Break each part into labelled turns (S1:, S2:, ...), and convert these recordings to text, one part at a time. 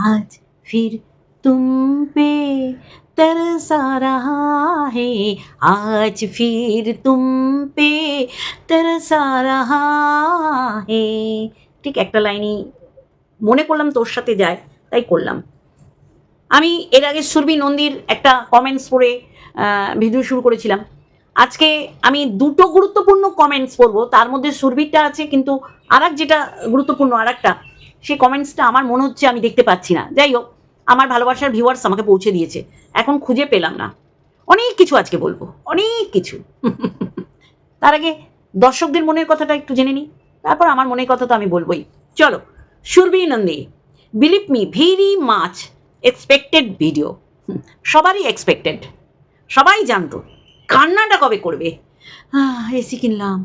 S1: आज फिर तुम पे तरसा रहा है आज फिर तुम पे तरसा रहा है ঠিক একটা লাইনই মনে করলাম তোর সাথে যায় তাই করলাম আমি এর আগে সুরভি নন্দীর একটা কমেন্টস পড়ে ভিডিও শুরু করেছিলাম আজকে আমি দুটো গুরুত্বপূর্ণ কমেন্টস পড়বো তার মধ্যে সুরভিরটা আছে কিন্তু আর যেটা গুরুত্বপূর্ণ আর একটা সেই কমেন্টসটা আমার মনে হচ্ছে আমি দেখতে পাচ্ছি না। যাই হোক, আমার ভালোবাসার ভিউয়ার্স আমাকে পৌঁছে দিয়েছে। এখন খুঁজে পেলাম না। অনেক কিছু আজকে বলব, অনেক কিছু। তার আগে দর্শকদের মনের কথাটা একটু জেনে নিই। তারপর আমার মনের কথা তো আমি বলবোই। চলো, Surabhi Nandi believe me very much expected video সবারই এক্সপেক্টেড সবাই জানতো, কান্নাটা কবে করবে? এসি কিনলাম,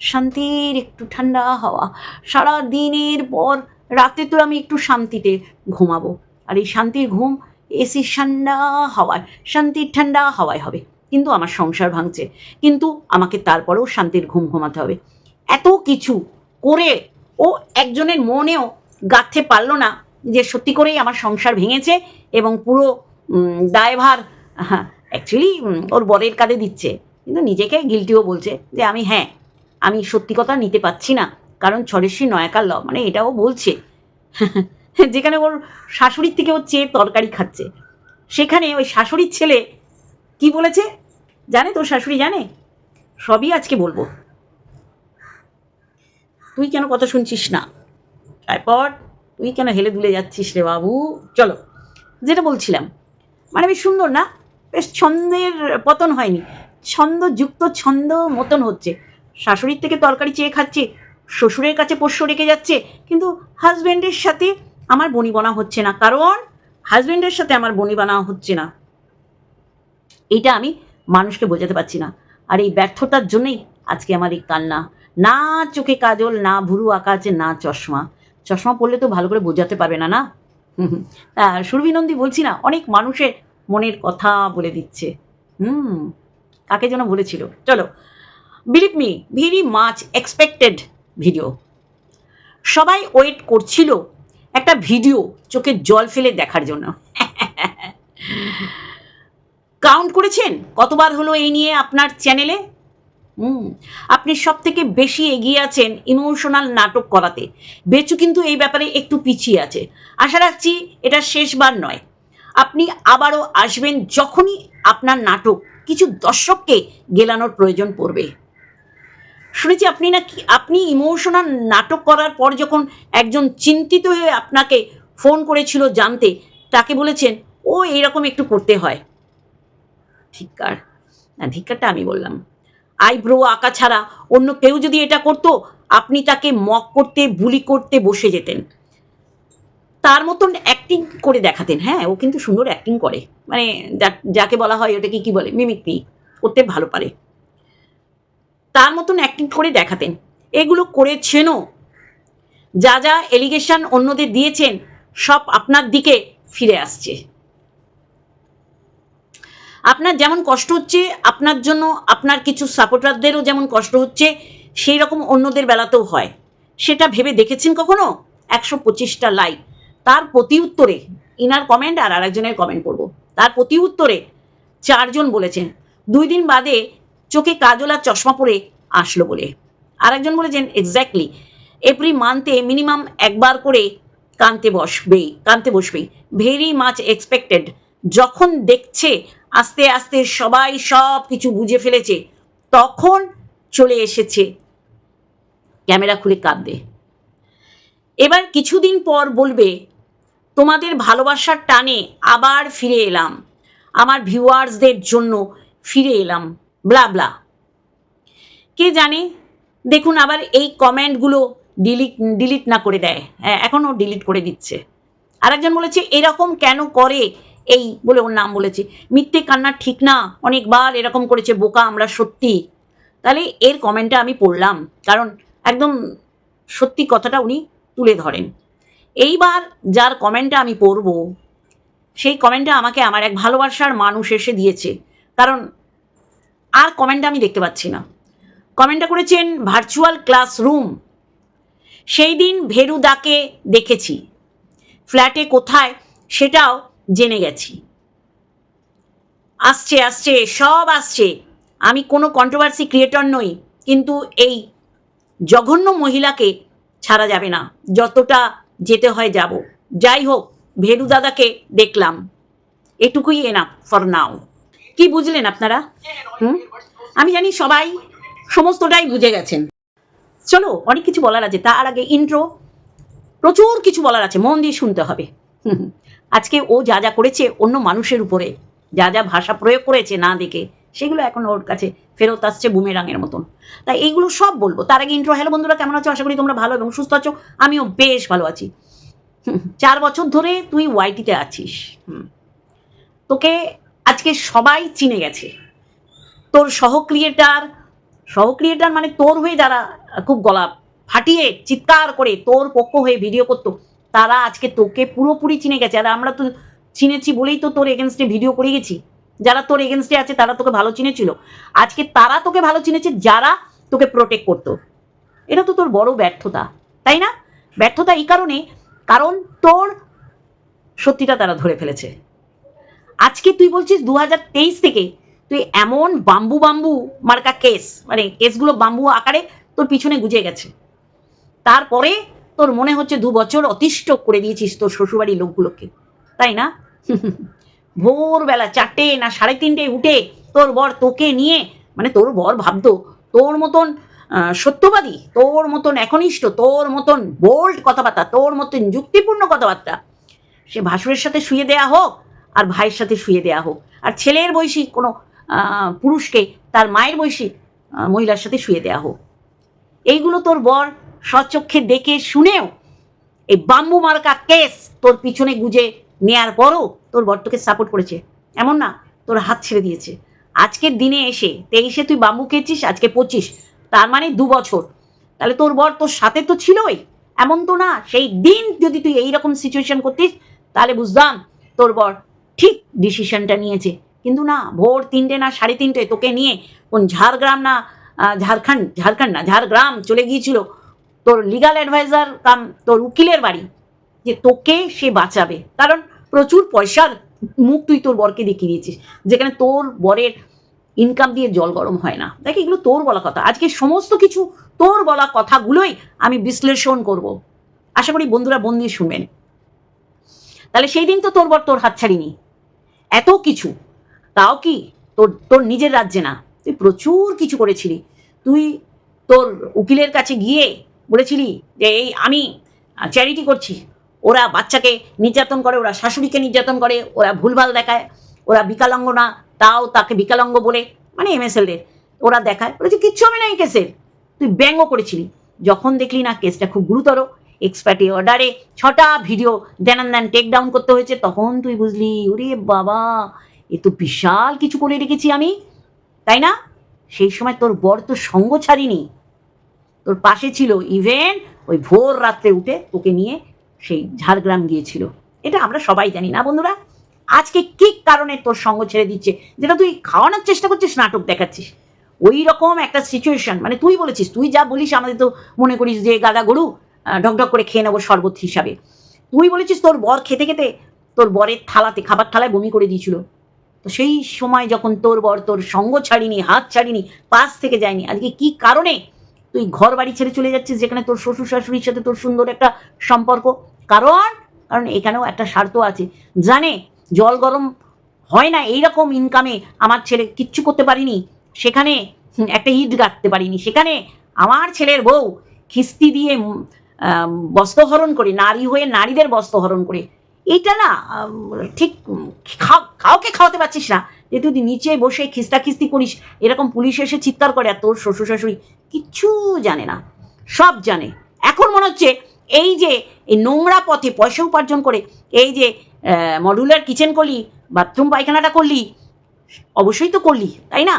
S1: শান্তির একটু ঠান্ডা হাওয়া সারা দিনের পর রাতে তো আমি একটু শান্তিতে ঘুমাবো। আর এই শান্তির ঘুম এসির ঠান্ডা হাওয়ায়, শান্তির ঠান্ডা হাওয়ায় হবে। কিন্তু আমার সংসার ভাঙছে। কিন্তু আমাকে তারপরেও শান্তির ঘুম ঘুমাতে হবে। এত কিছু করে ও একজনের মনেও গাঁথতে পারল না যে সত্যি করেই আমার সংসার ভেঙেছে এবং পুরো দায়ভার অ্যাকচুয়ালি ওর বরের কাঁধে দিচ্ছে। কিন্তু নিজেকে গিলটিও বলছে যে আমি হ্যাঁ আমি সত্যি কথা নিতে পারছি না। কারণ ছরেশ্বরী নয়াকার ল মানে এটাও বলছে। যেখানে ওর শাশুড়ির থেকে ওর চেয়ে তরকারি খাচ্ছে। সেখানে ওই শাশুড়ির ছেলে কি বলেছে? জানে তোর শাশুড়ি জানে? সবই আজকে বলব। তুই কেন কথা শুনছিস না? তারপর তুই কেন হেলে দুলে যাচ্ছিস রে বাবু? চলো, যেটা বলছিলাম। মানে বেশ সুন্দর না? বেশ ছন্দের পতন হয়নি। ছন্দযুক্ত ছন্দ মতন হচ্ছে। শাশুড়ির থেকে তরকারি চেয়ে খাচ্ছে শ্বশুরের কাছে পোষ্য রেখে যাচ্ছে, কিন্তু হাজব্যান্ডের সাথে আমার বনিবনা হচ্ছে না। কারণ হাজব্যান্ডের সাথে আমার বনিবনা হচ্ছে না। এটা আমি মানুষকে বোঝাতে পারছি না। আর এই ব্যর্থতার জন্যই আজকে আমার এই কান্না। না চোখে কাজল, না ভুরু আঁকা আছে না চশমা। চশমা পড়লে তো ভালো করে বোঝাতে পারবে না না? সুরভিনন্দী বলছি না, অনেক মানুষের মনের কথা বলে দিচ্ছে। হুম, কাকে যেন বলেছিল? চলো believe me very much expected. Video সবাই ওয়েট করছিল একটা ভিডিও চোখে জল ফেলে দেখার জন্য। কাউন্ট করেছেন? কতবার হলো এই নিয়ে আপনার চ্যানেলে হুম, আপনি সব থেকে বেশি এগিয়ে আছেন ইমোশনাল নাটক করাতে। বেচু কিন্তু এই ব্যাপারে একটু পিছিয়ে আছে। আশা রাখছি এটা শেষবার নয়। আপনি আবারও আসবেন যখনই আপনার নাটক কিছু দর্শককে গেলানোর প্রয়োজন পড়বে। শুনেছি আপনি নাকি, আপনি ইমোশনাল নাটক করার পর যখন একজন চিন্তিত হয়ে আপনাকে ফোন করেছিল জানতে, তাকে বলেছেন, ও, এইরকম একটু করতে হয়। ধিক্কার। না, ধিক্কারটা আমি বললাম। আইব্রো আঁকা ছাড়া অন্য কেউ যদি এটা করতো, আপনি তাকে মক করতে, বুলি করতে বসে যেতেন। তার মতন অ্যাক্টিং করে দেখাতেন। হ্যাঁ ও কিন্তু সুন্দর অ্যাক্টিং করে। মানে যাকে বলা হয় ওটাকে কি বলে? মিমিক্রি করতে ভালো পারে। তার মতন অ্যাক্টিং করে দেখাতেন। এগুলো করেছেনও। যা যা এলিগেশন অন্যদের দিয়েছেন, সব আপনার দিকে ফিরে আসছে। আপনার যেমন কষ্ট হচ্ছে, আপনার জন্য আপনার কিছু সাপোর্টারদেরও যেমন কষ্ট হচ্ছে, সেই রকম অন্যদের বেলাতেও হয়। সেটা ভেবে দেখেছেন কখনো? একশো পঁচিশটা লাইক তার প্রতি উত্তরে ইনার কমেন্ট আর আরেকজনের কমেন্ট করব তার প্রতি উত্তরে চারজন বলেছেন, দুই দিন বাদে চোখে কাজল আর চশমা পরে আসলো বলে। আরেকজন বলেছেন এক্স্যাক্টলি এভরি মান্থে মিনিমাম একবার করে কানতে বসবেই কানতে বসবেই ভেরি মাচ এক্সপেক্টেড যখন দেখছে, আস্তে আস্তে সবাই সব কিছু বুঝে ফেলেছে, তখন চলে এসেছে। ক্যামেরা খুলে কাঁদবে। এবার কিছুদিন পর বলবে, তোমাদের ভালোবাসার টানে আবার ফিরে এলাম। আমার ভিউয়ার্সদের জন্য ফিরে এলাম। ব্লা ব্লা কে জানে? দেখুন, আবার এই কমেন্টগুলো ডিলিট ডিলিট না করে দেয়। হ্যাঁ এখনও ডিলিট করে দিচ্ছে। আরেকজন বলেছে, এরকম কেন করে? এই বলে ওর নাম বলেছে। মিথ্যে কান্না ঠিক না। অনেকবার এরকম করেছে বোকা আমরা সত্যি। তাহলে এর কমেন্টটা আমি পড়লাম, কারণ একদম সত্যি কথাটা উনি তুলে ধরেন। এইবার যার কমেন্টটা আমি পড়ব, সেই কমেন্টটা আমাকে আমার এক ভালোবাসার মানুষ এসে দিয়েছে। কারণ আর কমেন্টটা আমি দেখতে পাচ্ছি না। কমেন্টটা করেছেন ভার্চুয়াল ক্লাসরুম সেই দিন ভেরুদাকে দেখেছি। ফ্ল্যাটে কোথায় সেটাও জেনে গেছি। আসছে আসছে, সব আসছে। আমি কোনো কন্ট্রোভার্সি ক্রিয়েটর নই, কিন্তু এই জঘন্য মহিলাকে ছাড়া যাবে না, যতটা যেতে হয় যাব। যাই হোক, ভেরু দাদাকে দেখলাম। এটুকুই এনা ফর নাও কি বুঝলেন আপনারা? হুম? আমি জানি সবাই সমস্তটাই বুঝে গেছেন। চলো, অনেক কিছু বলার আছে। তার আগে ইন্ট্রো প্রচুর কিছু বলার আছে। মন দিয়ে শুনতে হবে। আজকে ও যা যা করেছে অন্য মানুষের উপরে, যা যা ভাষা প্রয়োগ করেছে না দেখে, সেগুলো এখন ওর কাছে ফেরত আসছে বুমেরাঙের মতন। তাই এইগুলো সব বলব। তার আগে ইন্ট্রো হ্যালো বন্ধুরা, কেমন আছো? আশা করি তোমরা ভালো এবং সুস্থ আছো। আমিও বেশ ভালো আছি। চার বছর ধরে তুই ওয়াইটিতে আছিস। হুম। তোকে আজকে সবাই চিনে গেছে। তোর সহ ক্রিয়েটার সহ ক্রিয়েটার মানে তোর হয়ে যারা খুব গলা ফাটিয়ে চিৎকার করে তোর পক্ষ হয়ে ভিডিও করতো, তারা আজকে তোকে পুরোপুরি চিনে গেছে। আর আমরা তো চিনেছি বলেই তো তোর এগেনস্টে ভিডিও করে গেছি। যারা তোর এগেনস্টে আছে, তারা তোকে ভালো চিনেছিল। আজকে তারা তোকে ভালো চিনেছে, যারা তোকে প্রোটেক্ট করতো। এটা তো তোর বড় ব্যর্থতা, তাই না? ব্যর্থতা এই কারণে, কারণ তোর সত্যিটা তারা ধরে ফেলেছে। আজকে তুই বলছিস দু হাজার তেইশ থেকে, তুই এমন বাম্বু বাম্বু মার্কা কেস মানে কেসগুলো বাম্বু আকারে তোর পিছনে গুজে গেছে। তারপরে তোর মনে হচ্ছে দু বছর অতিষ্ঠ করে দিয়েছিস তোর শ্বশুরবাড়ির লোকগুলোকে, তাই না? ভোরবেলা চারটে না সাড়ে তিনটে উঠে তোর বর তোকে নিয়ে মানে তোর বর ভাবতো, তোর মতন সত্যবাদী, তোর মতন একনিষ্ঠ, তোর মতন বোল্ড কথাবার্তা, তোর মতন যুক্তিপূর্ণ কথাবার্তা, সে ভাসুরের সাথে শুয়ে দেয়া হোক আর ভাইয়ের সাথে শুয়ে দেয়া হোক। আর ছেলের বয়সী কোনো পুরুষকে তার মায়ের বয়সী মহিলার সাথে শুয়ে দেয়া হোক। এইগুলো তোর বর স্বচক্ষে দেখে শুনেও এই বাম্বু মার্কা কেস তোর পিছনে গুজে নেয়ার পরও তোর বর তোকে সাপোর্ট করেছে। এমন না, তোর হাত ছেড়ে দিয়েছে। আজকের দিনে এসে, তেইশে তুই বাম্বু খেয়েছিস, আজকে পঁচিশ তার মানে দু বছর। তাহলে তোর বর তোর সাথে তো ছিলই, এমন তো না, সেই দিন যদি তুই এইরকম সিচুয়েশন করতিস, তাহলে বুঝতাম তোর বর ঠিক ডিসিশনটা নিয়েছে। কিন্তু না, ভোর তিনটে না সাড়ে তিনটে তোকে নিয়ে কোন ঝাড়গ্রাম না ঝাড়খণ্ড ঝাড়খণ্ড না, ঝাড়গ্রাম চলে গিয়েছিল। তোর লিগাল অ্যাডভাইজার কাম, তোর উকিলের বাড়ি, যে তোকে সে বাঁচাবে। কারণ প্রচুর পয়সার মুখ তুই তোর বরকে দেখিয়ে দিয়েছিস, যেখানে তোর বরের ইনকাম দিয়ে জল গরম হয় না। দেখ, এগুলো তোর বলা কথা। আজকে সমস্ত কিছু তোর বলা কথাগুলোই আমি বিশ্লেষণ করব। আশা করি বন্ধুরা বন দিয়ে শুনবেন। তাহলে সেই দিন তো তোর বর তোর হাত ছাড়িনি। এত কিছু। তাও কি? তোর তোর নিজের রাজ্যে না। তুই প্রচুর কিছু করেছিলি। তুই তোর উকিলের কাছে গিয়ে বলেছিলি যে, এই, আমি চ্যারিটি করছি। ওরা বাচ্চাকে নির্যাতন করে, ওরা শাশুড়িকে নির্যাতন করে, ওরা ভুলভাল দেখায়, ওরা বিকলাঙ্গ না। তাও তাকে বিকলাঙ্গ বলে মানে এমএসএলদের ওরা দেখায়। বলেছে, কিচ্ছু হবে না এই কেসের তুই ব্যঙ্গ করেছিলি। যখন দেখলি না কেসটা খুব গুরুতর এক্সপার্টি অর্ডারে ছটা video then then take down করতে হয়েছে, তখন তুই বুঝলি, ওরে বাবা, এ তো বিশাল কিছু করে রেখেছি আমি, তাই না? সেই সময় তোর বর তো সঙ্গ ছাড়িনি। তোর পাশে ছিল ইভেন ওই ভোর রাত্রে উঠে তোকে নিয়ে সেই ঝাড়গ্রাম গিয়েছিল। এটা আমরা সবাই জানি, না বন্ধুরা? আজকে কি কারণে তোর সঙ্গ ছেড়ে দিচ্ছে? যেটা তুই খাওয়ানোর চেষ্টা করছিস, নাটক দেখাচ্ছিস। ওই রকম একটা সিচুয়েশন মানে তুই বলেছিস, তুই যা বলিস আমাদের তো মনে করিস যে গাদা গরু ঢকঢক করে খেয়ে নেব শরবত হিসাবে। তুই বলেছিস তোর বর খেতে খেতে তোর বরের থালাতে, খাবার থালায় বমি করে দিয়েছিল। তো সেই সময় যখন তোর বর তোর সঙ্গ ছাড়িনি, হাত ছাড়িনি, পাশ থেকে যায়নি, আজকে কি কারণে তুই ঘর বাড়ি ছেড়ে চলে যাচ্ছিস যেখানে তোর শ্বশুর শাশুড়ির সাথে তোর সুন্দর একটা সম্পর্ক? কারণ কারণ এখানেও একটা স্বার্থ আছে। জানে, জল গরম হয় না, এইরকম ইনকামে আমার ছেলে কিচ্ছু করতে পারিনি। সেখানে একটা ইট গাঁথতে পারিনি। সেখানে আমার ছেলের বউ খিস্তি দিয়ে বস্ত্রহরণ করে, নারী হয়ে নারীদের বস্ত্রহরণ করে। এইটা না ঠিক কাউকে খাওয়াতে পারছিস না। যে তুই নিচে বসে খিস্তা খিস্তি করিস, এরকম পুলিশ এসে চিৎকার করে আর তোর শ্বশুর শাশুড়ি কিচ্ছু জানে না, সব জানে। এখন মনে হচ্ছে এই যে এই নোংরা পথে পয়সা উপার্জন করে, এই যে মডুলার কিচেন করলি বাথরুম পায়খানাটা করলি, অবশ্যই তো করলি, তাই না?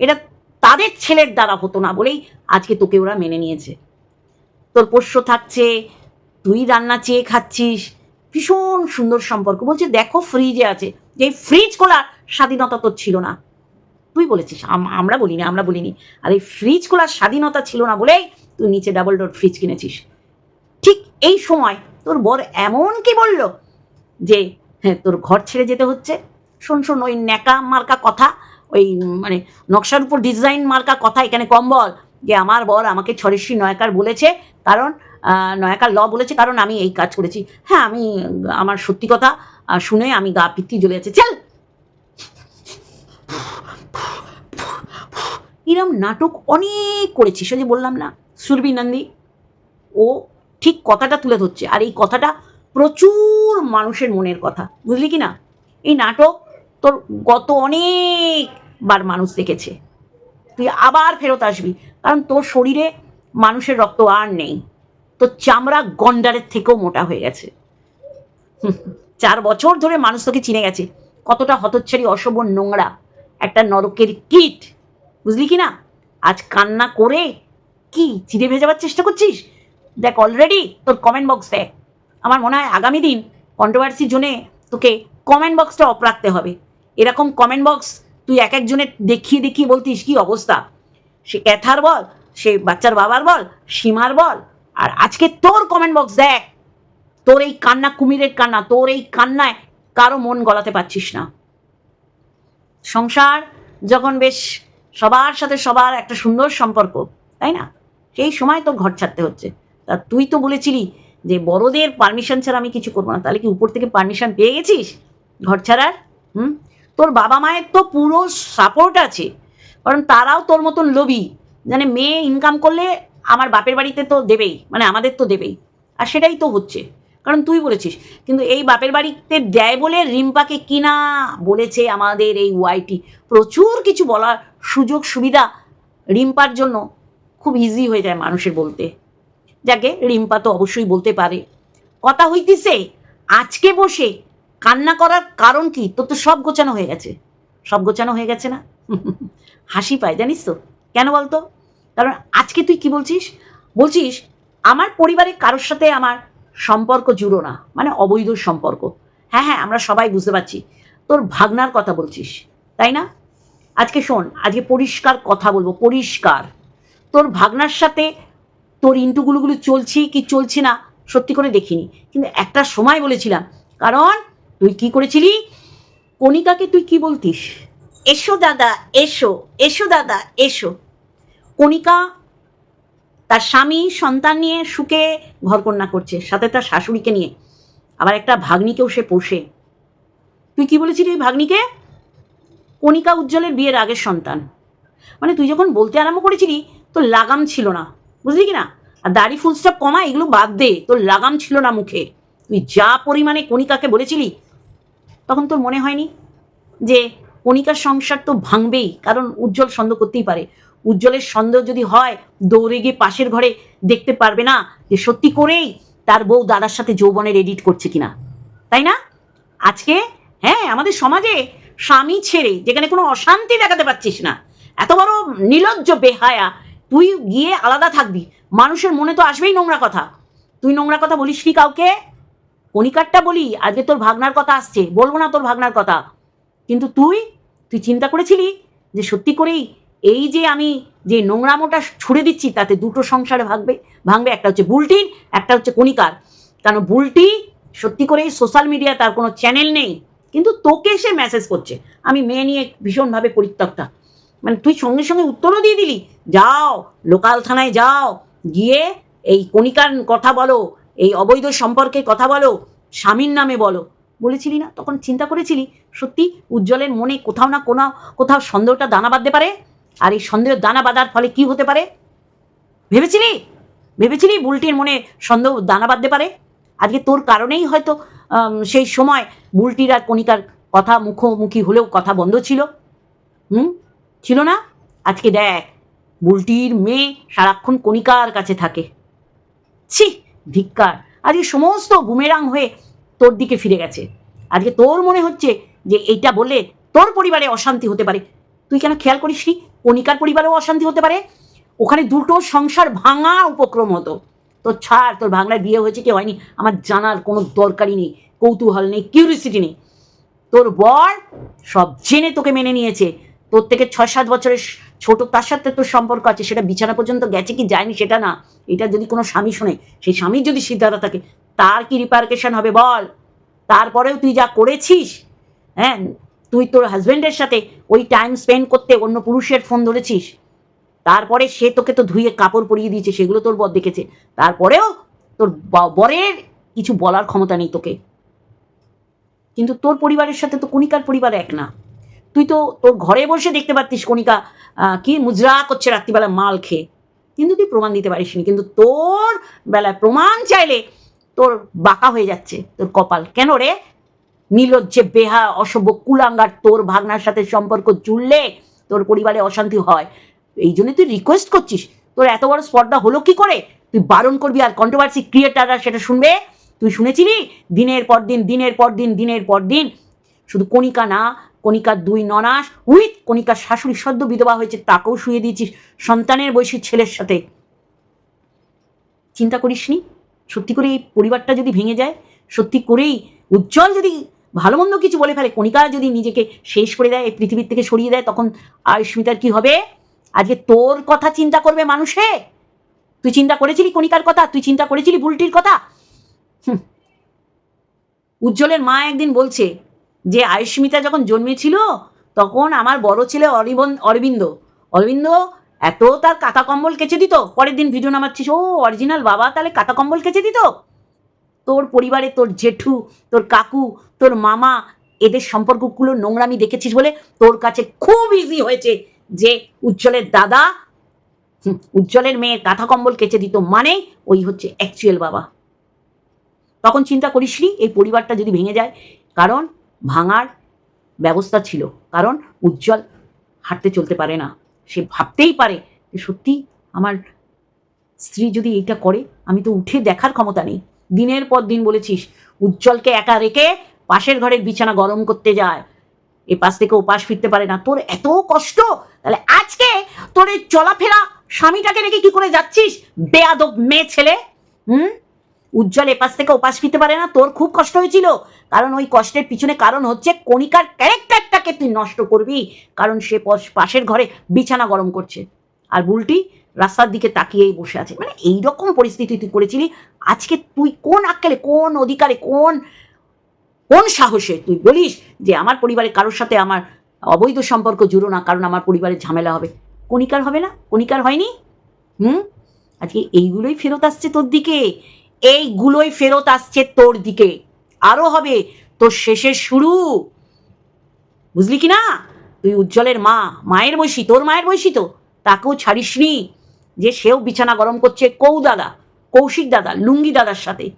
S1: এটা তাদের ছেলের দ্বারা হতো না বলেই আজকে তোকে ওরা মেনে নিয়েছে। তোর পোষ্য থাকছে, তুই রান্না চেয়ে খাচ্ছিস। ভীষণ সুন্দর সম্পর্ক। বলছে, দেখো ফ্রিজে আছে। যে ফ্রিজ খোলার স্বাধীনতা তোর ছিল না। তুই বলেছিস, আম- আমরা বলিনি আমরা বলিনি। আর এই ফ্রিজ খোলার স্বাধীনতা ছিল না বলেই তুই নিচে ডাবল ডোর ফ্রিজ কিনেছিস। ঠিক এই সময় তোর বর এমন কি বলল যে হ্যাঁ তোর ঘর ছেড়ে যেতে হচ্ছে। শোন শোন, ওই ন্যাকা মার্কা কথা, ওই মানে নকশার উপর ডিজাইন মার্কা কথা এখানে কম বল। যে আমার বর আমাকে ছরেশ্রী নয়কার বলেছে, কারণ নয়কার ল বলেছে, কারণ আমি এই কাজ করেছি। হ্যাঁ আমি, আমার সত্যি কথা শুনে আমি গা পিত্তি জ্বলে যাচ্ছে। চল! এরম নাটক অনেক করেছিস ওই যে বললাম না, সুরভি নন্দী, ও ঠিক কথাটা তুলে ধরছে। আর এই কথাটা প্রচুর মানুষের মনের কথা, বুঝলি কি না? এই নাটক তোর গত অনেকবার মানুষ দেখেছে। তুই আবার ফেরত আসবি। কারণ তোর শরীরে মানুষের রক্ত আর নেই। তোর চামড়া গন্ডারের থেকেও মোটা হয়ে গেছে। চার বছর ধরে মানুষ তোকে চিনে গেছে। কতটা হতচ্ছাড়ি অসভ্য নোংরা একটা নরকের কীট। বুঝলি কি না? আজ কান্না করে কি, চিড়ে ভেজাবার চেষ্টা করছিস? দেখ অলরেডি তোর কমেন্ট বক্স দেখ। আমার মনে হয় আগামী দিন কন্ট্রোভার্সির জোনে তোকে কমেন্ট বক্সটা অফ রাখতে হবে। এরকম কমেন্ট বক্স তুই এক একজনের দেখিয়ে দেখিয়ে বলতিস কি অবস্থা? সে ক্যাথার বল, সে বাচ্চার বাবার বল, সীমার বল। আর আজকে তোর কমেন্ট বক্স দেখ, তোর এই কান্না, কুমিরের কান্না, তোর এই কান্নায় কারও মন গলাতে পারছিস না। সংসার যখন বেশ সবার সাথে সবার একটা সুন্দর সম্পর্ক, তাই না? সেই সময় তোর ঘর ছাড়তে হচ্ছে। তা তুই তো বলেছিলি যে বড়দের পারমিশন ছাড়া আমি কিছু করব না। তাহলে কি উপর থেকে পারমিশন পেয়ে গেছিস ঘর ছাড়ার? হুম? তোর বাবা মায়ের তো পুরো সাপোর্ট আছে। কারণ তারাও তোর মতন লোভী। মানে মেয়ে ইনকাম করলে আমার বাপের বাড়িতে তো দেবেই মানে আমাদের তো দেবেই। আর সেটাই তো হচ্ছে। কারণ তুই বলেছিস, কিন্তু এই বাপের বাড়িতে দেয় বলে রিম্পাকে কিনা বলেছে আমাদের এই ওয়াইটি প্রচুর কিছু বলার সুযোগ সুবিধা রিম্পার জন্য খুব ইজি হয়ে যায় মানুষের বলতে। যাকে রিম্পা তো অবশ্যই বলতে পারে। কথা হইতিছে, আজকে বসে কান্না করার কারণ কি? তোর তো সব গোছানো হয়ে গেছে। সব গোছানো হয়ে গেছে না? হাসি পায়, জানিস তো। কেন বলতো? কারণ আজকে তুই কি বলছিস? বলছিস, আমার পরিবারের কারোর সাথে আমার সম্পর্ক জুড়ো না মানে অবৈধ সম্পর্ক। হ্যাঁ হ্যাঁ আমরা সবাই বুঝতে পারছি। তোর ভাগনার কথা বলছিস, তাই না? আজকে শোন, আজকে পরিষ্কার কথা বলব, পরিষ্কার। তোর ভাগনার সাথে তোর ইন্টুগুলোগুলো চলছি কি চলছে না, সত্যি করে দেখিনি। কিন্তু একটা সময় বলেছিলাম, কারণ তুই কি করেছিলি? কণিকাকে তুই কি বলতিস? এসো দাদা, এসো এসো দাদা, এসো। কণিকা তার স্বামী, সন্তান নিয়ে সুখে ঘরকন্যা করছে, সাথে তার শাশুড়িকে নিয়ে। আবার একটা ভাগ্নিকেও সে পোষে। তুই কি বলেছিলি ওই ভাগ্নিকে? কণিকা উজ্জ্বলের বিয়ের আগের সন্তান। মানে তুই যখন বলতে আরম্ভ করেছিলি, তোর লাগাম ছিল না। বুঝলি কি না আর দাড়ি ফুলস্টপ কমা, এগুলো বাদ দে, তোর লাগাম ছিল না মুখে। তুই যা পরিমাণে কণিকাকে বলেছিলি, তখন তোর মনে হয়নি যে কণিকার সংসার তো ভাঙবেই, কারণ উজ্জ্বল সন্দেহ করতেই পারে। উজ্জ্বলের সন্দেহ যদি হয়, দৌড়ে গিয়ে পাশের ঘরে দেখতে পারবে না যে সত্যি করেই তার বউ দাদার সাথে যৌবনের এডিট করছে কিনা। তাই না? আজকে হ্যাঁ আমাদের সমাজে স্বামী ছেড়ে যেখানে কোনো অশান্তি দেখাতে পারছিস না, এত বড় নির্লজ্জ বেহায়া, তুই গিয়ে আলাদা থাকবি। মানুষের মনে তো আসবেই নোংরা কথা। তুই নোংরা কথা বলিস কি কাউকে? কণিকারটা বলি, আজকে তোর ভাগনার কথা আসছে, বলব না তোর ভাগনার কথা। কিন্তু তুই তুই চিন্তা করেছিলি যে সত্যি করেই এই যে আমি যে নোংরামোটা ছুড়ে দিচ্ছি, তাতে দুটো সংসারে ভাগবে? ভাঙবে, একটা হচ্ছে বুলটির একটা হচ্ছে কণিকার। কারণ বুলটি সত্যি করেই সোশ্যাল মিডিয়া তার কোনো চ্যানেল নেই, কিন্তু তোকে সে মেসেজ করছে। আমি মেয়ে নিয়ে ভীষণভাবে পরিত্যক্তা। মানে তুই সঙ্গে সঙ্গে উত্তরও দিয়ে দিলি, যাও লোকাল থানায় যাও, গিয়ে এই কণিকার কথা বলো, এই অবৈধ সম্পর্কের কথা বলো, স্বামীর নামে বলো। বলেছিলি না? তখন চিন্তা করেছিলি? সত্যি উজ্জ্বলের মনে কোথাও না কোনো কোথাও সন্দেহটা দানা বাঁধতে পারে? আর এই সন্দেহ দানা বাঁধার ফলে কি হতে পারে? ভেবেছিলি? ভেবেছিলি বুলটির মনে সন্দেহ দানা বাঁধতে পারে? আজকে তোর কারণেই হয়তো সেই সময় বুলটির আর কণিকার কথা মুখোমুখি হলেও কথা বন্ধ ছিল। হুম? ছিল না? আজকে দেখ, বুলটির মেয়ে সারাক্ষণ কণিকার কাছে থাকে। ছি, ধিক্কার। আজকে সমস্ত বুমেরাং হয়ে তোর দিকে ফিরে গেছে। আজকে তোর মনে হচ্ছে যে এইটা বলে তোর পরিবারে অশান্তি হতে পারে। তুই কেন খেয়াল করিস নি? কণিকার পরিবারেও অশান্তি হতে পারে। ওখানে দুটো সংসার ভাঙা উপক্রম হতো। তোর ছাড়, তোর ভাঙলার বিয়ে হয়েছে কি হয়নি? আমার জানার কোনো দরকারই নেই, কৌতূহল নেই কিউরিসিটি নেই। তোর বর সব জেনে তোকে মেনে নিয়েছে। তোর থেকে ছয় সাত বছরের ছোট, তার সাথে তোর সম্পর্ক আছে, সেটা বিছানা পর্যন্ত গেছে কি যায়নি সেটা না। এটা যদি কোনো স্বামী শোনে, সেই স্বামীর যদি সিদ্ধান্ত থাকে তার কি রিপার্কেশন হবে বল? তারপরেও তুই যা করেছিস হ্যাঁ তুই তোর হাজব্যান্ডের সাথে ওই টাইম স্পেন্ড করতে অন্য পুরুষের ফোন ধরেছিস, তারপরে সে তোকে তো ধুয়ে কাপড় পরিয়ে দিয়েছে, সেগুলো তোর বর দেখেছে, তারপরেও তোর বরের কিছু বলার ক্ষমতা নেই তোকে। কিন্তু তোর পরিবারের সাথে তো কণিকার পরিবার এক না। তুই তো তোর ঘরে বসে দেখতে পারতিস কণিকা কি মুজরা করছে রাত্রিবেলা মাল খেয়ে। কিন্তু তুই প্রমাণ দিতে পারিসনি। কিন্তু তোর বেলায় প্রমাণ চাইলে তোর বাঁকা হয়ে যাচ্ছে তোর কপাল। কেন রে? নীলজ্জে বেহা, অসভ্য কুলাঙ্গার তোর ভাগনার সাথে সম্পর্ক জুড়লে তোর পরিবারে অশান্তি হয়। এই জন্য তুই রিকোয়েস্ট করছিস। তোর এত বড় স্পর্ধা হলো কি করে? তুই বারণ করবি আর কন্ট্রোভার্সি ক্রিয়েটাররা সেটা শুনবে? তুই শুনেছিলি? দিনের পর দিন, দিনের পর দিন, দিনের পর দিন। শুধু কণিকা না কণিকার দুই ননাস উইথ কণিকার শাশুড়ি সদ্য বিধবা হয়েছে, তাকেও শুয়ে দিয়েছিস সন্তানের বয়সী ছেলের সাথে। চিন্তা করিসনি? সত্যি করে এই পরিবারটা যদি ভেঙে যায়, সত্যি করেই উজ্জ্বল যদি ভালো মন্দ কিছু বলে ফেলে, কণিকা যদি নিজেকে শেষ করে দেয়, এই পৃথিবীর থেকে সরিয়ে দেয়, তখন আয়ুষ্মিতার কি হবে? আজকে তোর কথা চিন্তা করবে মানুষে। তুই চিন্তা করেছিলি কণিকার কথা? তুই চিন্তা করেছিলি ভুলটির কথা। উজ্জ্বলের মা একদিন বলছে যে আয়ুষ্মিতা যখন জন্মেছিল, তখন আমার বড় ছেলে অরিবন, অরবিন্দ। অরবিন্দ এত তার কাঁথা কম্বল কেচে দিত? পরের দিন ভিডিও নামাচ্ছিস, ও অরিজিনাল বাবা, তাহলে কাঁথা কম্বল কেচে দিত? তোর পরিবারে তোর জেঠু, তোর কাকু, তোর মামা, এদের সম্পর্কগুলো নোংরামি দেখেছিস বলে তোর কাছে খুব ইজি হয়েছে যে উজ্জ্বলের দাদা উজ্জ্বলের মেয়ের কাঁথা কম্বল কেচে দিত মানে ওই হচ্ছে অ্যাকচুয়াল বাবা। তখন চিন্তা করিসনি এই পরিবারটা যদি ভেঙে যায়, কারণ ভাঙার ব্যবস্থা ছিল, কারণ উজ্জ্বল হাঁটতে চলতে পারে না। সে ভাবতেই পারে যে সত্যি আমার স্ত্রী যদি এইটা করে, আমি তো উঠে দেখার ক্ষমতা নেই। দিনের পর দিন বলেছিস, উজ্জ্বলকে একা রেখে পাশের ঘরের বিছানা গরম করতে যায়। এ পাশ থেকে ও পাশ ফিরতে পারে না। তোর এত কষ্ট! তাহলে আজকে তোর এই চলাফেরা স্বামীটাকে রেখে কি করে যাচ্ছিস? বেয়াদব মেয়ে ছেলে, হুম? উজ্জ্বল এপাশ থেকে ওপাশ ফিরতে পারে না, তোর খুব কষ্ট হয়েছিল। কারণ ওই কষ্টের পিছনে কারণ হচ্ছে কণিকার ক্যারেক্টারটাকে তুই নষ্ট করবি, কারণ সে পাশের ঘরে বিছানা গরম করছে। আর বুলটি রাস্তার দিকে তাকিয়েই বসে আছে। মানে এই রকম পরিস্থিতি তুই করেছিলি, আজকে তুই কোন আক্কেলে, কোন অধিকারে, কোন কোন সাহসে তুই বলিস যে আমার পরিবারে কারোর সাথে আমার অবৈধ সম্পর্ক জুড়ো না, কারণ আমার পরিবারের ঝামেলা হবে? কণিকার হবে না? কণিকার হয়নি? হুম? আজকে এইগুলোই ফেরত আসছে তোর দিকে। এইগুলোই ফেরত আসছে তোর দিকে। আরও হবে। তোর শেষের শুরু। বুঝলি কি না? তুই উজ্জ্বলের মা, মায়ের বয়সী, তোর মায়ের বয়সী তো। তাকেও ছাড়িসনি। যে সেও বিছানা গরম করছে কৌ দাদা, কৌশিক দাদা, লুঙ্গি দাদার সাথে।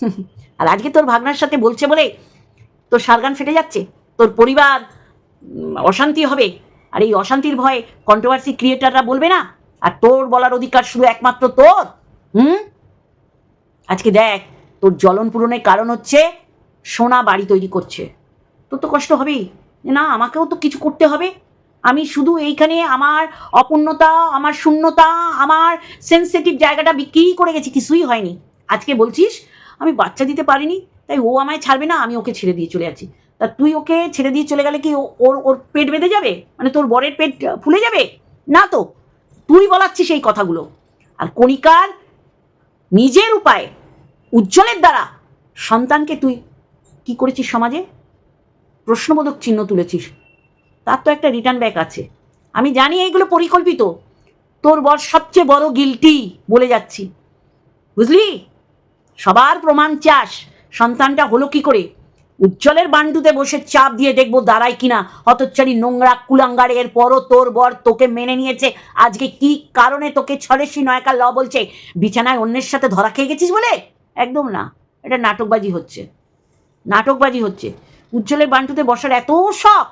S1: আর আজকে তোর ভাগনার সাথে বলছে বলে তোর সারগান ফেটে যাচ্ছে। তোর পরিবার অশান্তি হবে। আর এই অশান্তির ভয়ে কন্ট্রোভার্সি ক্রিয়েটাররা বলবে না? আর তোর বলার অধিকার শুধু একমাত্র তোর? হুম? আজকে দেখ, তোর জ্বলন পূরণের কারণ হচ্ছে সোনা বাড়ি তৈরি করছে। তোর তো কষ্ট হবেই। না, আমাকেও তো কিছু করতে হবে। আমি শুধু এইখানে আমার অপূর্ণতা, আমার শূন্যতা, আমার সেন্সিটিভ জায়গাটা বিক্রি করে গেছি, কিছুই হয়নি। আজকে বলছিস, আমি বাচ্চা দিতে পারিনি, তাই ও আমায় ছাড়বে না, আমি ওকে ছেড়ে দিয়ে চলে যাচ্ছি। তা তুই ওকে ছেড়ে দিয়ে চলে গেলে কি ওর ওর পেট বেঁধে যাবে? মানে তোর বরের পেট ফুলে যাবে? না তো, তুই বলাচ্ছিস এই কথাগুলো। আর কণিকার নিজের উপায়ে, উজ্জ্বলের দ্বারা সন্তানকে তুই কি করেছিস সমাজে? প্রশ্নবোধক চিহ্ন তুলেছিস। তার তো একটা রিটার্ন ব্যাক আছে। আমি জানি এইগুলো পরিকল্পিত। তোর বর সবচেয়ে বড় গিলটি বলে যাচ্ছি। বুঝলি? সবার প্রমাণ চাস। সন্তানটা হলো কি করে? উজ্জ্বলের বান্ডুতে বসে চাপ দিয়ে দেখব দাঁড়ায় কিনা। হতচ্চারি নোংরা কুলাঙ্গার এর পরও তোর বর তোকে মেনে নিয়েছে। আজকে কি কারণে তোকে ছড়েসি নয়কা ল বলছে, বিছানায় অন্যের সাথে ধরা খেয়ে গেছিস বলে? একদম না, এটা নাটকবাজি হচ্ছে। নাটকবাজি হচ্ছে। উজ্জ্বলের বান্টুতে বসার এত শখ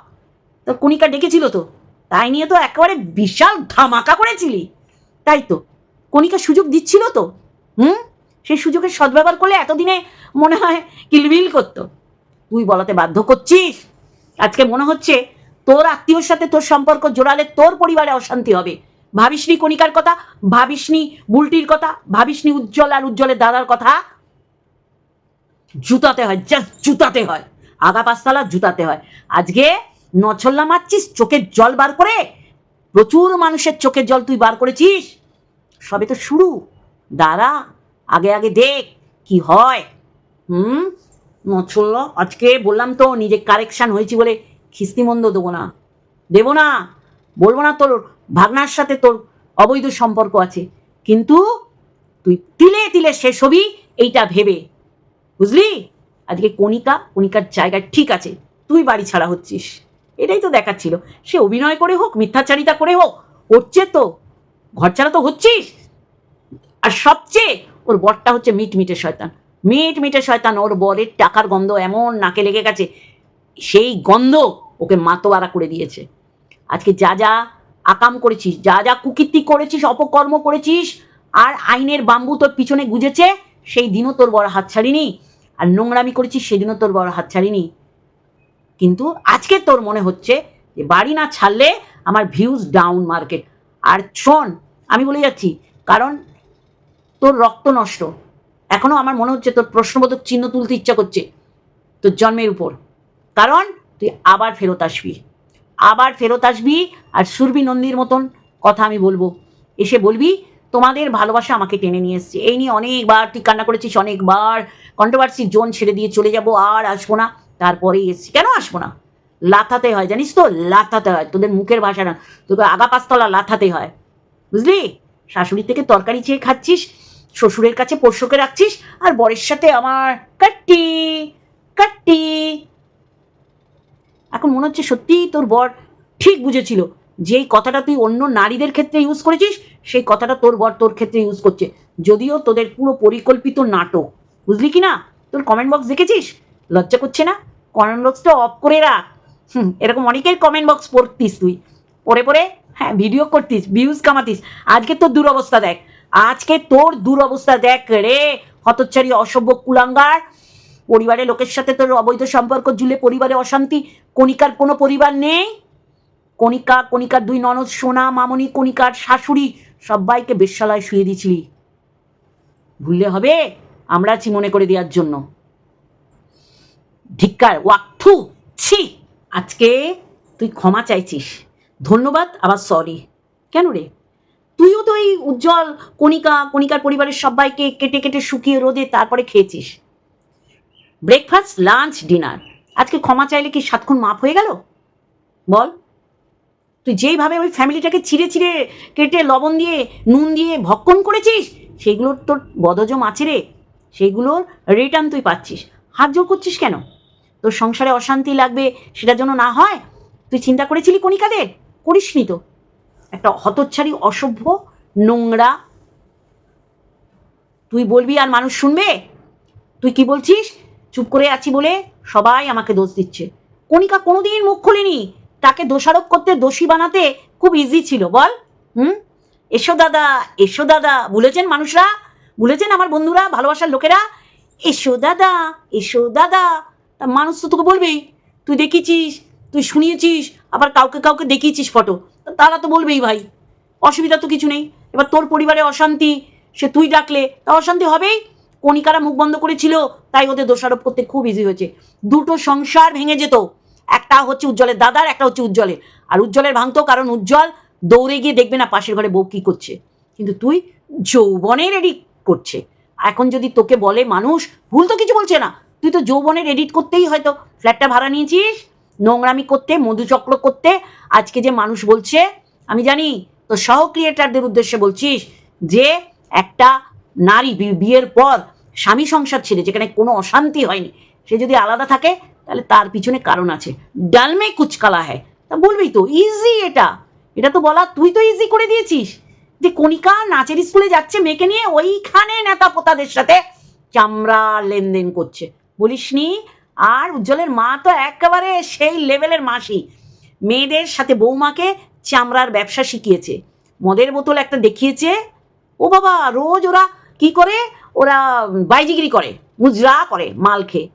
S1: তো কণিকা ডেকেছিল তো। তাই নিয়ে তো একেবারে বিশাল ধামাকা করেছিলি। তাই তো, কণিকা সুযোগ দিচ্ছিল তো। হুম? সেই সুযোগের সদ্ব্যবহার করলে এতদিনে মনে হয় কিলবিল করতো। তুই বলাতে বাধ্য করছিস? আজকে মনে হচ্ছে তোর আত্মীয়র সাথে তোর সম্পর্ক জোড়ালে তোর পরিবারে অশান্তি হবে। ভাবিসনি কণিকার কথা? ভাবিসনি বুলটির কথা? ভাবিসনি উজ্জ্বল আর উজ্জ্বলের দাদার কথা? জুতাতে হয় জাস্ট জুতাতে হয়। আগা পাঁচতলা জুতাতে হয়। আজকে নছল্লা মারছিস, চোখের জল বার করে? প্রচুর মানুষের চোখের জল তুই বার করেছিস। সবে তো শুরু। দাঁড়া, আগে আগে দেখ, কি হয়। হুম? নচল আজকে বললাম তো নিজে কারেকশান হয়েছি বলে খিস্তি মন্দ দেবো না। দেবো না, বলব না তোর ভাগনার সাথে তোর অবৈধ সম্পর্ক আছে। কিন্তু তুই তিলে তিলে শেষ হবি, এইটা ভেবে। বুঝলি? আজকে কণিকা, কণিকার জায়গায় ঠিক আছে, তুই বাড়ি ছাড়া হচ্ছিস। এটাই তো দেখাচ্ছিল। সে অভিনয় করে হোক, মিথ্যাচারিতা করে হোক হচ্ছে তো। ঘর ছাড়া তো হচ্ছিস। আর সবচেয়ে ওর বরটা হচ্ছে মিট মিটে শয়তান। মিট মিটে শয়তান ওর বরের টাকার গন্ধ এমন নাকে লেগে গেছে, সেই গন্ধ ওকে মাতোয়ারা করে দিয়েছে। আজকে যা যা আকাম করেছিস, যা যা কুকীর্তি করেছিস, অপকর্ম করেছিস, আর আইনের বাম্বু তোর পিছনে গুজেছে, সেই দিনও তোর বড় হাত ছাড়িনি। আর নোংরামি করেছিস সেদিনও তোর বড় হাত ছাড়িনি। কিন্তু আজকে তোর মনে হচ্ছে যে বাড়ি না ছাড়লে আমার ভিউজ ডাউন মার্কেট আর শোন, আমি বলে যাচ্ছি, কারণ তোর রক্ত নষ্ট। এখনও আমার মনে হচ্ছে তোর প্রশ্নবোধক চিহ্ন তুলতে ইচ্ছা করছে তোর জন্মের উপর। কারণ তুই আবার ফেরত আসবি। আবার ফেরত আসবি আর সুরভি নন্দীর মতন কথা আমি বলব। এসে বলবি, তোমাদের ভালোবাসা আমাকে টেনে নিয়ে এসছে। এই নিয়ে অনেকবার তুই কান্না করেছিস, অনেকবার কন্ট্রোভার্সি জোন ছেড়ে দিয়ে চলে যাব, আর আসব না। তারপরেই এসছি। কেন আসব না? লাথাতে হয়, জানিস তো? লাথাতে হয়। তোদের মুখের ভাষা না। তোকে আগা পাঁচতলা লাথাতে হয়। বুঝলি? শাশুড়ির থেকে তরকারি চেয়ে খাচ্ছিস শ্বশুরের কাছে পোষ্যকে রাখছিস আর বরের সাথে আমার কাট্টি কাট্টি। এখন মনে হচ্ছে সত্যিই তোর বর ঠিক বুঝেছিল, যেই কথাটা তুই অন্য নারীদের ক্ষেত্রে ইউজ করেছিস, সেই কথাটা তোর বর তোর ক্ষেত্রে ইউজ করছে, যদিও তোদের পুরো পরিকল্পিত নাটক। বুঝলি কি না? তোর কমেন্ট বক্স দেখেছিস? লজ্জা করছে না? কমেন্ট বক্সটা অফ করে রাখ। হুম, এরকম অনেকের কমেন্ট বক্স পড়তিস তুই। পরে পরে হ্যাঁ ভিডিও করতিস ভিউজ কামাতিস। আজকে তোর দুরবস্থা দেখ। আজকে তোর দুরবস্থা দেখ রে। হতচ্চারী অসভ্য কুলাঙ্গার। পরিবারের লোকের সাথে তোর অবৈধ সম্পর্ক জুলে পরিবারে অশান্তি। কণিকার কোনো পরিবার নেই? কণিকা কণিকার দুই ননদ, সোনা, মামনি, কণিকার শাশুড়ি সবাইকে বেশ্যালয় শুয়ে দিয়েছিলি। ভুললে হবে, আমরা আছি মনে করে দেওয়ার জন্য। ধিক্কার ওয়াক্থু ছি। আজকে তুই ক্ষমা চাইছিস। ধন্যবাদ, আবার সরি কেন রে? তুইও তো এই উজ্জ্বল কণিকা, কণিকার পরিবারের সবাইকে কেটে কেটে শুকিয়ে রোদে তারপরে খেয়েছিস। ব্রেকফাস্ট লাঞ্চ ডিনার আজকে ক্ষমা চাইলে কি সাতক্ষণ মাপ হয়ে গেল? বল। তুই যেইভাবে ওই ফ্যামিলিটাকে ছিঁড়ে ছিঁড়ে কেটে লবণ দিয়ে, নুন দিয়ে ভক্ষণ করেছিস সেইগুলোর তোর বদজম আছে রে। সেইগুলোর রিটার্ন তুই পাচ্ছিস। হাত জোর করছিস কেন? তোর সংসারে অশান্তি লাগবে সেটার জন্য না হয়? তুই চিন্তা করেছিলি কণিকাদের? করিসনি তো। একটা হতচ্ছাড়ি, অসভ্য, নোংরা। তুই বলবি আর মানুষ শুনবে? তুই কি বলছিস? চুপ করে আছি বলে সবাই আমাকে দোষ দিচ্ছে। কণিকা কোনোদিন মুখ খুলিনি। তাকে দোষারোপ করতে দোষী বানাতে খুব ইজি ছিল, বল। হুম? এসো দাদা এসো দাদা। বলেছেন মানুষরা? বলেছেন আমার বন্ধুরা, ভালোবাসার লোকেরা? এসো দাদা এসো দাদা। মানুষ তো তোকে বলবেই। তুই দেখিয়েছিস, তুই শুনিয়েছিস, আবার কাউকে কাউকে দেখিয়েছিস ফটো তারা তো বলবেই ভাই, অসুবিধা তো কিছু নেই। এবার তোর পরিবারে অশান্তি, সে তুই ডাকলে, তা অশান্তি হবেই? কণিকারা মুখ বন্ধ করেছিল, তাই ওদের দোষারোপ করতে খুব ইজি হয়েছে। দুটো সংসার ভেঙে যেত, একটা হচ্ছে উজ্জ্বলের দাদার, একটা হচ্ছে উজ্জ্বলের। আর উজ্জ্বলের ভাঙতো কারণ উজ্জ্বল দৌড়ে গিয়ে দেখবে না পাশের ঘরে বউ কী করছে। কিন্তু তুই যৌবনের এডিট করছে। এখন যদি তোকে বলে মানুষ, ভুল তো কিছু বলছে না। তুই তো যৌবনের এডিট করতেই হয়তো। ফ্ল্যাটটা ভাড়া নিয়েছিস? নোংরামি করতে মধুচক্র করতে, আজকে যে মানুষ বলছে, আমি জানি, তো সহ ক্রিয়েটারদের উদ্দেশ্যে বলছিস যে একটা নারী বিয়ের পর স্বামী সংসার ছেড়ে, যেখানে কোনো অশান্তি হয়নি, সে যদি আলাদা থাকে, তাহলে তার পিছনে কারণ আছে। ডালমে কুচকালা হ্যায়। তা বলবি তো ইজি এটা। এটা তো বলা, তুই তো ইজি করে দিয়েছিস। যে কণিকা নাচের স্কুলে যাচ্ছে, মেয়েকে নিয়ে ওইখানে নেতা পোতাদের সাথে চামড়া লেনদেন করছে। বলিসনি আর উজ্জ্বলের মা তো একেবারে সেই লেভেলের মাসি। মেয়েদের সাথে বৌমাকে চামড়ার ব্যবসা শিখিয়েছে। মদের বোতল একটা দেখিয়েছে। ও বাবা, রোজ ওরা কি করে? ওরা বাইজিগিরি করে, মুজরা করে মাল খেয়ে।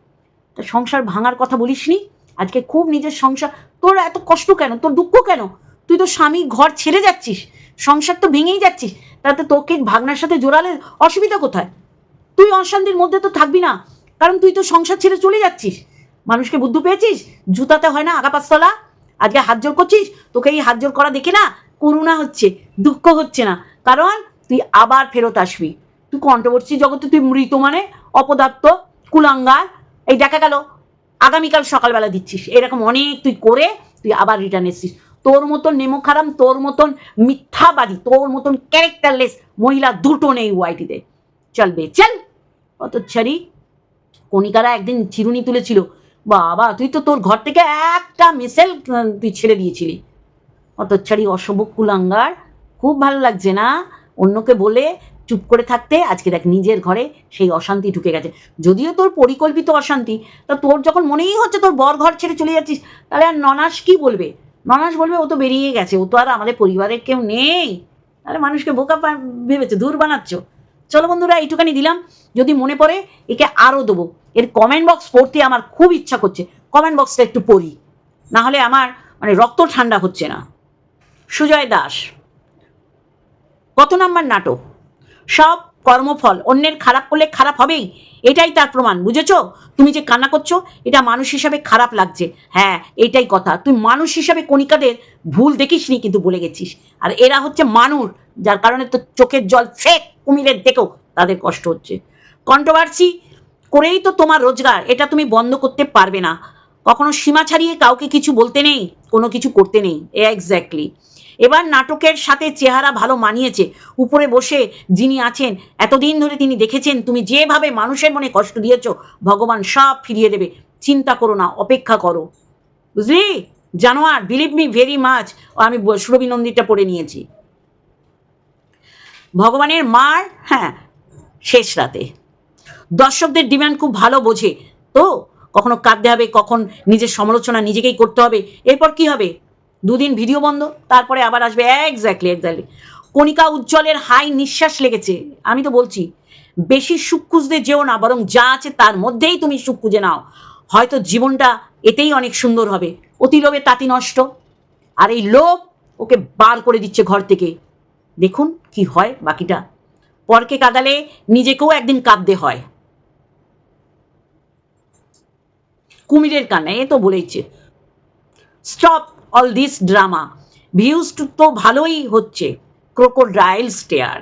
S1: তা সংসার ভাঙার কথা বলিসনি? আজকে খুব নিজের সংসার। তোর এত কষ্ট কেন? তোর দুঃখ কেন? তুই তো স্বামী ঘর ছেড়ে যাচ্ছিস। সংসার তো ভেঙেই যাচ্ছিস। তাতে তোকে ভাগনার সাথে জোড়ালে অসুবিধা কোথায়? তুই অশান্তির মধ্যে তো থাকবি না। কারণ তুই তো সংসার ছেড়ে চলে যাচ্ছিস। মানুষকে বুদ্ধি পেয়েছিস? জুতাতে হয় না আগা পাঁচতলা আজকে হাত জোর করছিস? তোকে এই হাত জোর করা দেখে না করুণা হচ্ছে, দুঃখ হচ্ছে না। কারণ তুই আবার ফেরত আসবি। তুই কন্ট্রোভার্সি জগতে তুই মৃত মানে অপদার্থ, কুলাঙ্গার। এই দেখা গেল, আগামীকাল সকালবেলা দিচ্ছিস। এরকম অনেক তুই করে তুই আবার রিটার্ন এসছিস। তোর মতন নেমো নেমোখারাম তোর মতন মিথ্যাবাদী, তোর মতন ক্যারেক্টারলেস মহিলা দুটো নেই ওয়াইটিতে চল বে, চল। অত ছাড়ি কণিকারা একদিন চিরুনি তুলেছিল। বাবা, তুই তো তোর ঘর থেকে একটা মিসেল তুই ছেড়ে দিয়েছিলি। অত ছাড়ি অশুভ কুলাঙ্গার, খুব ভালো লাগছে না? অন্যকে বলে চুপ করে থাকতে, আজকে দেখ নিজের ঘরে সেই অশান্তি ঢুকে গেছে। যদিও তোর পরিকল্পিত অশান্তি, তা তোর যখন মনেই হচ্ছে তোর বর ঘর ছেড়ে চলে যাচ্ছিস, তাহলে আর ননাস কি বলবে? ননাস বলবে, ও তো বেরিয়ে গেছে, ও তো আর আমাদের পরিবারের কেউ নেই। তাহলে মানুষকে বোকা ভেবেছে, দূর বানাচ্ছ। চলো বন্ধুরা, এইটুখানি দিলাম। যদি মনে পড়ে, একে আরও দেবো। এর কমেন্ট বক্স পড়তে আমার খুব ইচ্ছা করছে। কমেন্ট বক্সটা একটু পড়ি। না হলে আমার মানে রক্ত ঠান্ডা হচ্ছে না। সুজয় দাস, কত নাম্বার নাটক? সব কর্মফল, অন্যের খারাপ করলে খারাপ হবেই, এটাই তার প্রমাণ, বুঝেছ? তুমি যে কান্না করছ, এটা মানুষ হিসাবে খারাপ লাগছে। হ্যাঁ এটাই কথা। তুই মানুষ হিসাবে কণিকাদের ভুল দেখিসনি কিন্তু বলে গেছিস। আর এরা হচ্ছে মানুষ, যার কারণে তো চোখের জল ফেক কুমিরের দেখেও তাদের কষ্ট হচ্ছে। কন্ট্রোভার্সি করেই তো তোমার রোজগার, এটা তুমি বন্ধ করতে পারবে না। কখনো সীমা ছাড়িয়ে কাউকে কিছু বলতে নেই, কোনো কিছু করতে নেই, এ এক্স্যাক্টলি এবার নাটকের সাথে চেহারা ভালো মানিয়েছে। উপরে বসে যিনি আছেন, এতদিন ধরে তিনি দেখেছেন, তুমি যেভাবে মানুষের মনে কষ্ট দিয়েছ, ভগবান সব ফিরিয়ে দেবে। চিন্তা করো না, অপেক্ষা করো। বুঝলি? জানোয়ার বিলিভ মি ভেরি মাচ আমি সুরভি নন্দীটা পড়ে নিয়েছি। ভগবানের মার হ্যাঁ শেষ রাতে। দর্শকদের ডিমান্ড খুব ভালো বোঝে। তো, কখনো কাঁদতে হবে, কখন নিজের সমালোচনা নিজেকেই করতে হবে। এরপর কি হবে? দুদিন ভিডিও বন্ধ, তারপরে আবার আসবে এক্স্যাক্টলি এক্স্যাক্টলি কণিকা উজ্জ্বলের হাই নিঃশ্বাস লেগেছে। আমি তো বলছি, বেশি সুখ খুঁজতে যেও না, বরং যা আছে তার মধ্যেই তুমি সুখ খুঁজে নাও। হয়তো জীবনটা এতেই অনেক সুন্দর হবে। অতি লোভে তাঁতি নষ্ট। আর এই লোভ ওকে বার করে দিচ্ছে ঘর থেকে। দেখুন কি হয় বাকিটা। পরকে কাঁদালে নিজেকেও একদিন কাঁদতে হয়। কুমিরের কানে, এ তো বলেইছে। Stop! All this drama views তো ভালোই হচ্ছে। ক্রোকোডাইল স্টেয়ার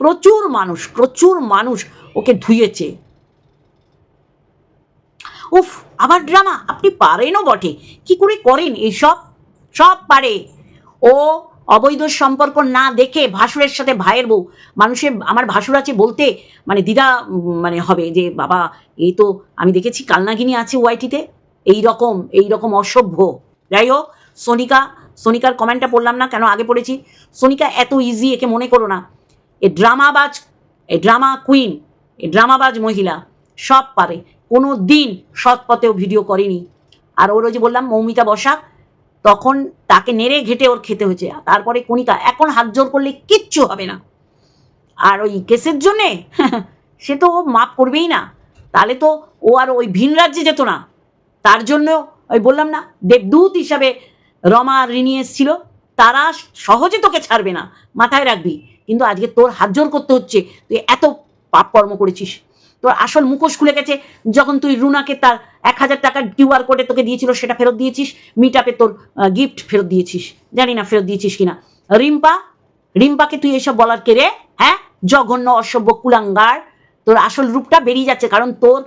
S1: প্রচুর মানুষ প্রচুর মানুষ ওকে ধুয়েছে। উফ, আবার ড্রামা আপনি পারেনও বটে। কি করে করেন এইসব? সব পারে। ও অবৈধ সম্পর্ক না দেখে ভাসুরের সাথে ভাইয়ের বউ। মানুষের, আমার ভাসুর আছে বলতে মানে দিদা মানে হবে যে, বাবা, এই তো আমি দেখেছি, কালনাগিনী আছে ওয়াইটিতে। এই রকম এই রকম অসভ্য। যাই হোক, সোনিকা, সোনিকার কমেন্টটা পড়লাম না, কেন আগে পড়েছি? সোনিকা এত ইজি একে মনে করো না। এ ড্রামাবাজ এ ড্রামা কুইন এ ড্রামাবাজ মহিলা, সব পারে। কোনো দিন সৎ পথেও ভিডিও করেনি। আর ওর যে বললাম, মৌমিতা বসাক, তখন তাকে নেড়ে ঘেটে ওর খেতে হয়েছে। তারপরে কণিকা, এখন হাত জোর করলে কিচ্ছু হবে না। আর ওই কেসের জন্যে, সে তো ও মাপ করবেই না। তাহলে তো ও আর ওই ভিন রাজ্যে যেত না। তার জন্য ওই বললাম না, দেবদূত হিসাবে রমা ঋণী এসছিল, তারা সহজে তোকে ছাড়বে না, মাথায় রাখবি। কিন্তু আজকে তোর হাত জোর করতে হচ্ছে, তুই এত পাপ কর্ম করেছিস। তোর আসল মুখোশ খুলে গেছে, যখন তুই রুনাকে তার এক হাজার টাকার কিউআর কোডে তোকে দিয়েছিল, সেটা ফেরত দিয়েছিস মিট আপে তোর গিফট ফেরত দিয়েছিস। জানি না ফেরত দিয়েছিস কিনা। রিম্পা, রিম্পাকে তুই এসব বলার কে রে? হ্যাঁ? জঘন্য, অসভ্য, কুলাঙ্গার। তোর আসল রূপটা বেরিয়ে যাচ্ছে, কারণ তোর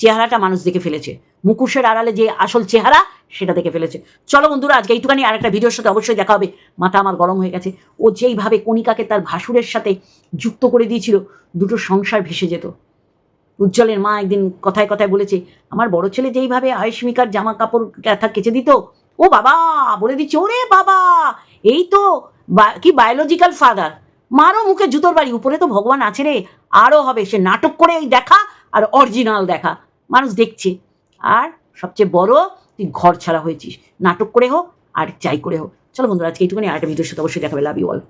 S1: চেহারাটা মানুষ দেখে ফেলেছে। মুখোশের আড়ালে যে আসল চেহারা, সেটা দেখে ফেলেছে। চলো বন্ধুরা, আজকে এইটুখানি আর একটা ভিডিওর সাথে অবশ্যই দেখা হবে। মাথা আমার গরম হয়ে গেছে। ও যেইভাবে কণিকাকে তার ভাসুরের সাথে যুক্ত করে দিয়েছিল, দুটো সংসার ভেসে যেত। উজ্জ্বলের মা একদিন কথায় কথায় বলেছে, আমার বড় ছেলে যেইভাবে আয়ুষ্মিকার জামা কাপড় কাঁথা কেচে দিত, ও বাবা, বলে দিচ্ছে, ওরে বাবা, এই তো কি বায়োলজিক্যাল ফাদার মারও মুখে জুতোর বাড়ি, উপরে তো ভগবান আছে রে। আরও হবে, সে নাটক করে এই দেখা আর অরিজিনাল দেখা। মানুষ দেখছে। আর সবচেয়ে বড়, তুই ঘর ছাড়া হয়েছিস। নাটক করে হোক আর যাই করে হোক। চলো বন্ধুরা, আজকে এইটুকুনি আরেকটা ভিডিওর সাথে অবশ্যই দেখাবে লাভ ইউ অল